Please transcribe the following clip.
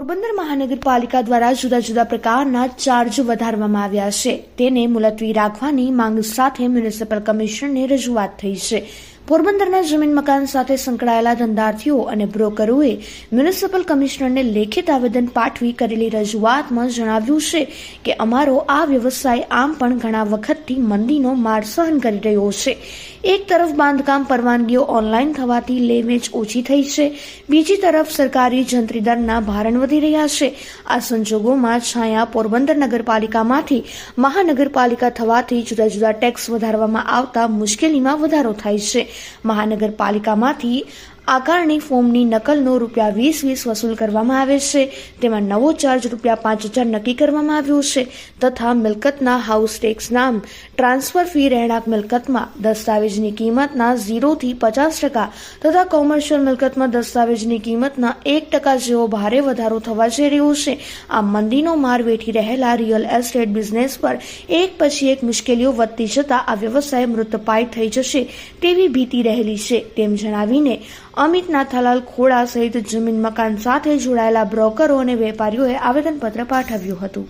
પોરબંદર મહાનગરપાલિકા દ્વારા જુદા જુદા પ્રકારના ચાર્જ વધારવામાં આવ્યા છે. તેને મુલતવી રાખવાની માંગ સાથે મ્યુનિસિપલ કમિશનરને રજૂઆત થઈ છે. પોરબંદરના જમીન મકાન સાથે સંકળાયેલા ધંધાર્થીઓ અને બ્રોકરોએ મ્યુનિસિપલ કમિશનરને લેખિત આવેદન પાઠવી કરેલી રજૂઆતમાં જણાવ્યું છે કે અમારો આ વ્યવસાય આમ પણ ઘણા વખતથી મંદીનો માર સહન કરી રહ્યો છે. એક તરફ બાંધકામ પરવાનગીઓ ઓનલાઈન થવાથી લેવેચ ઓછી થઈ છે. બીજી તરફ સરકારી જંત્રી દરના ભારણ વધી રહ્યા છે. આ સંજોગોમાં છાયા પોરબંદર નગરપાલિકામાંથી મહાનગરપાલિકા થવાથી જુદા જુદા ટેક્સ વધારવામાં આવતા મુશ્કેલીમાં વધારો થાય છે. મહાનગરપાલિકામાંથી આકારણી ફોર્મની નકલનો રૂપિયા વીસ વીસ વસૂલ કરવામાં આવે છે. તેમાં નવો ચાર્જ રૂપિયા પાંચ હજાર નક્કી કરવામાં આવ્યો છે તથા મિલકતના હાઉસ ટેક્સ નામ ટ્રાન્સફર ફી રહેણાંક મિલકતમાં, દસ્તાવેજની કિંમતના ઝીરોથી પચાસ ટકા તથા કોમર્શિયલ મિલકતમાં દસ્તાવેજની કિંમતના એક ટકા જેવો ભારે વધારો થવા જઈ રહ્યો છે. આ મંદીનો માર વેઠી રહેલા રિયલ એસ્ટેટ બિઝનેસ પર એક પછી એક મુશ્કેલીઓ વધતી જતા આ વ્યવસાય મૃતપાય થઈ જશે તેવી ભીતિ રહેલી છે. તેમ જણાવીને અમિત નાથાલાલ ખોડા સહિત જમીન મકાન સાથે જોડાયેલા બ્રોકરો અને વેપારીઓએ આવેદનપત્ર પાઠવ્યું હતું.